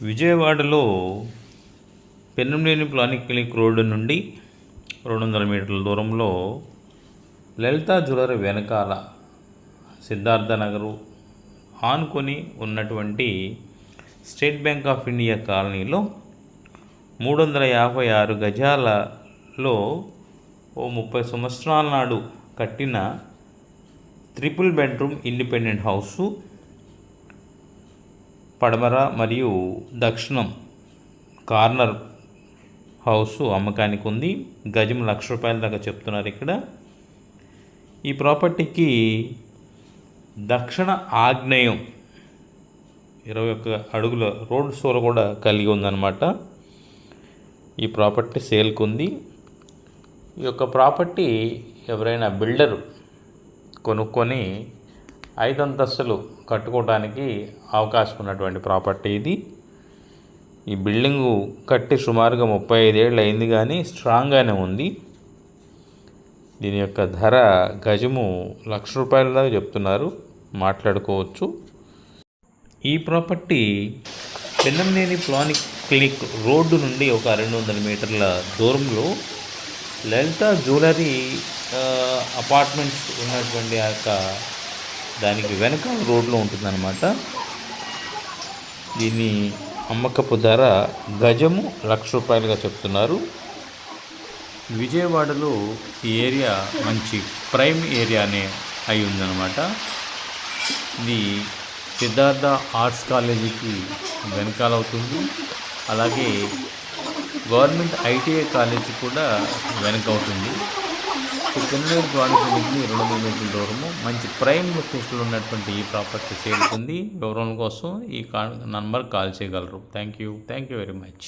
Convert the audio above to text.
విజయవాడలో పెన్నంలేని ప్లానిక్ clinic road నుండి రెండు వందల మీటర్ల దూరంలో లలితా జ్యువెలరీ వెనకాల సిద్ధార్థ నగరు ఆనుకొని ఉన్నటువంటి స్టేట్ బ్యాంక్ ఆఫ్ ఇండియా కాలనీలో మూడు వందల యాభై ఆరు గజాలలో ఓ ముప్పై సంవత్సరాల నాడు కట్టిన త్రిపుల్ బెడ్రూమ్ ఇండిపెండెంట్ హౌసు పడమర మరియు దక్షిణం కార్నర్ హౌస్ అమ్మకానికి ఉంది. గజం లక్ష రూపాయల దాకా చెప్తున్నారు ఇక్కడ. ఈ ప్రాపర్టీకి దక్షిణ ఆగ్నేయం ఇరవై ఒక్క అడుగుల రోడ్ సోల కూడా కలిగి ఉందన్నమాట. ఈ ప్రాపర్టీ సేల్కు ఉంది. ఈ యొక్క ప్రాపర్టీ ఎవరైనా బిల్డరు కొనుక్కొని ఐదు అంతస్తులు కట్టుకోవడానికి అవకాశం ఉన్నటువంటి ప్రాపర్టీ ఇది. ఈ బిల్డింగు కట్టి సుమారుగా ముప్పై ఐదేళ్ళు అయింది కానీ స్ట్రాంగ్గానే ఉంది. దీని యొక్క ధర గజము లక్ష రూపాయల దాకా చెప్తున్నారు. మాట్లాడుకోవచ్చు. ఈ ప్రాపర్టీ పెన్నంనేని ప్లానిక్ క్లినిక్ రోడ్డు నుండి ఒక రెండు వందల మీటర్ల దూరంలో లలిత జ్యువెలరీ అపార్ట్మెంట్స్ ఉన్నటువంటి ఆ యొక్క దానికి వెనక రోడ్లో ఉంటుందన్నమాట. దీని అమ్మకపు ధర గజము లక్ష రూపాయలుగా చెప్తున్నారు. విజయవాడలో ఈ ఏరియా మంచి ప్రైమ్ ఏరియానే అయి ఉందన్నమాట. ఇది సిద్ధార్థ ఆర్ట్స్ కాలేజీకి వెనకాల అవుతుంది. అలాగే గవర్నమెంట్ ఐటీఐ కాలేజీ కూడా వెనక అవుతుంది. చెన్నూరు పాలిటెక్నిక్ని రెండు వందల మీటర్ల దూరము. మంచి ప్రైమ్ లొకేషన్లో ఉన్నటువంటి ఈ ప్రాపర్టీ సేల్కుంది వివరాల కోసం ఈ కా నంబర్ కాల్ చేయగలరు. Thank you. Thank you very much.